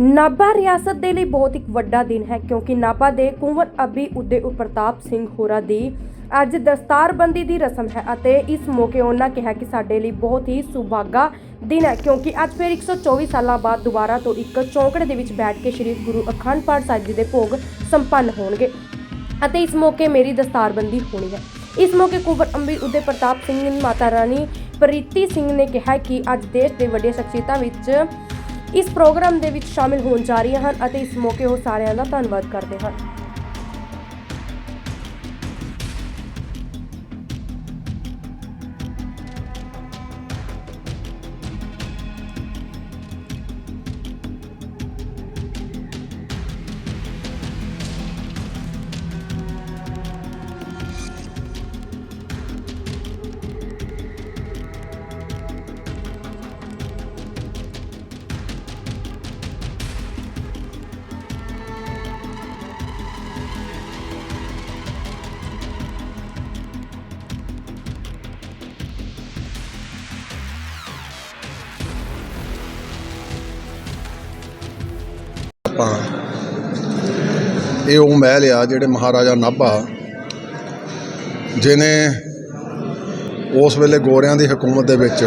ਨਾਭਾ ਰਿਆਸਤ ਦੇ ਲਈ ਬਹੁਤ ਇੱਕ ਵੱਡਾ ਦਿਨ ਹੈ, ਕਿਉਂਕਿ ਨਾਭਾ ਦੇ ਕੁੰਵਰ ਅਬੀ ਉਦੇ ਪ੍ਰਤਾਪ ਸਿੰਘ ਹੋਰਾਂ ਦੀ ਅੱਜ ਦਸਤਾਰਬੰਦੀ ਦੀ ਰਸਮ ਹੈ ਅਤੇ ਇਸ ਮੌਕੇ ਉਹਨਾਂ ਕਿਹਾ ਕਿ ਸਾਡੇ ਲਈ ਬਹੁਤ ਹੀ ਸੁਭਾਗਾ ਦਿਨ ਹੈ, ਕਿਉਂਕਿ ਅੱਜ ਫਿਰ 124 ਸਾਲਾਂ ਬਾਅਦ ਦੁਬਾਰਾ ਤੋਂ ਇੱਕ ਚੌਂਕੜੇ ਦੇ ਵਿੱਚ ਬੈਠ ਕੇ ਸ੍ਰੀ ਗੁਰੂ ਅਖੰਡ ਪਾਠ ਸਾਹਿਬ ਜੀ ਦੇ ਭੋਗ ਸੰਪੰਨ ਹੋਣਗੇ ਅਤੇ ਇਸ ਮੌਕੇ ਮੇਰੀ ਦਸਤਾਰਬੰਦੀ ਹੋਣੀ ਹੈ। ਇਸ ਮੌਕੇ ਕੁੰਵਰ ਅੰਬੀ ਉਦੇ ਪ੍ਰਤਾਪ ਸਿੰਘ, ਮਾਤਾ ਰਾਣੀ ਪ੍ਰੀਤੀ ਸਿੰਘ ਨੇ ਕਿਹਾ ਕਿ ਅੱਜ ਦੇਸ਼ ਦੇ ਵੱਡੀਆਂ ਸ਼ਖਸੀਅਤਾਂ ਵਿੱਚ ਇਸ ਪ੍ਰੋਗਰਾਮ ਦੇ ਵਿੱਚ ਸ਼ਾਮਿਲ ਹੋਣ ਜਾ ਰਹੀਆਂ ਹਨ ਅਤੇ ਇਸ ਮੌਕੇ ਉਹ ਸਾਰਿਆਂ ਦਾ ਧੰਨਵਾਦ ਕਰਦੇ ਹਨ। ਆਪਾਂ ਇਹ ਉਹ ਮਹਿਲ ਆ ਜਿਹੜੇ ਮਹਾਰਾਜਾ ਨਾਭਾ ਜਿਨੇ ਉਸ ਵੇਲੇ ਗੋਰਿਆਂ ਦੀ ਹਕੂਮਤ ਦੇ ਵਿੱਚ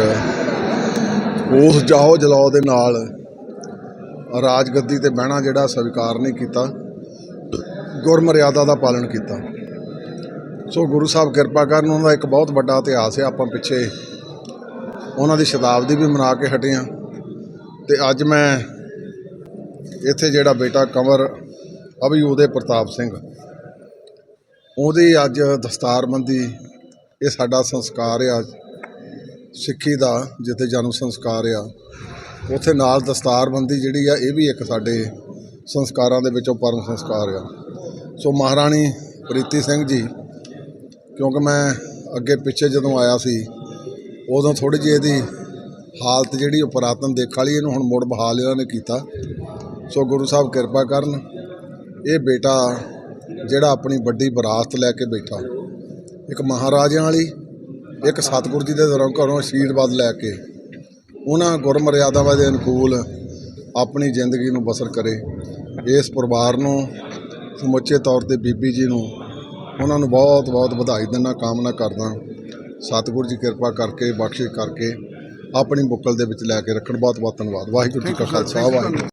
ਉਸ ਜਾਹੋ ਜਲਾਓ ਦੇ ਨਾਲ ਰਾਜਗੱਦੀ ਤੇ ਬਹਿਣਾ ਜਿਹੜਾ ਸਵੀਕਾਰ ਨਹੀਂ ਕੀਤਾ, ਗੁਰਮਰਿਆਦਾ ਦਾ ਪਾਲਣ ਕੀਤਾ। ਸੋ ਗੁਰੂ ਸਾਹਿਬ ਕਿਰਪਾ ਕਰਨ, ਉਹਨਾਂ ਦਾ ਇੱਕ ਬਹੁਤ ਵੱਡਾ ਇਤਿਹਾਸ ਹੈ, ਆਪਾਂ ਪਿੱਛੇ ਉਹਨਾਂ ਦੀ ਸ਼ਤਾਬਦੀ ਵੀ ਮਨਾ ਕੇ ਹਟੇ ਹਾਂ। ਤੇ ਅੱਜ ਮੈਂ ਇੱਥੇ ਜਿਹੜਾ ਬੇਟਾ ਕੰਵਰ ਅਭੀ ਉਹਦੇ ਪ੍ਰਤਾਪ ਸਿੰਘ। ਉਹਦੀ ਅੱਜ ਦਸਤਾਰਬੰਦੀ ਇਹ ਸਾਡਾ ਸੰਸਕਾਰ ਆ। ਸਿੱਖੀ ਦਾ ਜਿੱਥੇ ਜਨਮ ਸੰਸਕਾਰ ਆ। ਉੱਥੇ ਨਾਲ ਦਸਤਾਰਬੰਦੀ ਜਿਹੜੀ ਆ, ਇਹ ਵੀ ਇੱਕ ਸਾਡੇ ਸੰਸਕਾਰਾਂ ਦੇ ਵਿੱਚੋਂ ਪਰਮ ਸੰਸਕਾਰ ਆ। ਸੋ ਮਹਾਰਾਣੀ ਪ੍ਰੀਤੀ ਸਿੰਘ ਜੀ, ਕਿਉਂਕਿ ਮੈਂ ਅੱਗੇ ਪਿੱਛੇ ਜਦੋਂ ਆਇਆ ਸੀ, ਉਦੋਂ ਥੋੜੀ ਜਿਹੀ ਇਹਦੀ ਹਾਲਤ ਜਿਹੜੀ ਉਹ ਪੁਰਾਤਨ ਦੇਖ ਵਾਲੀ, ਇਹਨੂੰ ਹੁਣ ਮੁੜ ਬਹਾਲ ਇਹਨਾਂ ਨੇ ਕੀਤਾ। ਸੋ ਗੁਰੂ ਸਾਹਿਬ ਕਿਰਪਾ ਕਰਨ ਇਹ ਬੇਟਾ ਜਿਹੜਾ ਆਪਣੀ ਵੱਡੀ ਵਿਰਾਸਤ ਲੈ ਕੇ ਬੈਠਾ ਇੱਕ ਮਹਾਰਾਜਿਆਂ ਵਾਲੀ ਇੱਕ ਸਤਿਗੁਰ ਜੀ ਦੇ ਦਰੋਂ ਘਰੋਂ ਆਸ਼ੀਰਵਾਦ ਲੈ ਕੇ ਉਹਨਾਂ ਗੁਰਮਰਿਆਦਾਵਾਂ ਦੇ ਅਨੁਕੂਲ ਆਪਣੀ ਜ਼ਿੰਦਗੀ ਨੂੰ ਬਸਰ ਕਰੇ ਇਸ ਪਰਿਵਾਰ ਨੂੰ ਸਮੁੱਚੇ ਤੌਰ ਤੇ ਬੀਬੀ ਜੀ ਨੂੰ ਉਹਨਾਂ ਨੂੰ ਬਹੁਤ ਬਹੁਤ ਵਧਾਈ ਦਿੰਦਾ ਕਾਮਨਾ ਕਰਦਾ ਸਤਿਗੁਰ ਜੀ ਕਿਰਪਾ ਕਰਕੇ ਬਖਸ਼ਿਸ਼ ਕਰਕੇ ਆਪਣੀ ਬੁੱਕਲ ਦੇ ਵਿੱਚ ਲੈ ਕੇ ਰੱਖਣ ਬਹੁਤ ਬਹੁਤ ਧੰਨਵਾਦ। ਵਾਹਿਗੁਰੂ ਜੀ ਕਾ ਖਾਲਸਾ ਵਾਹਿਗੁਰੂ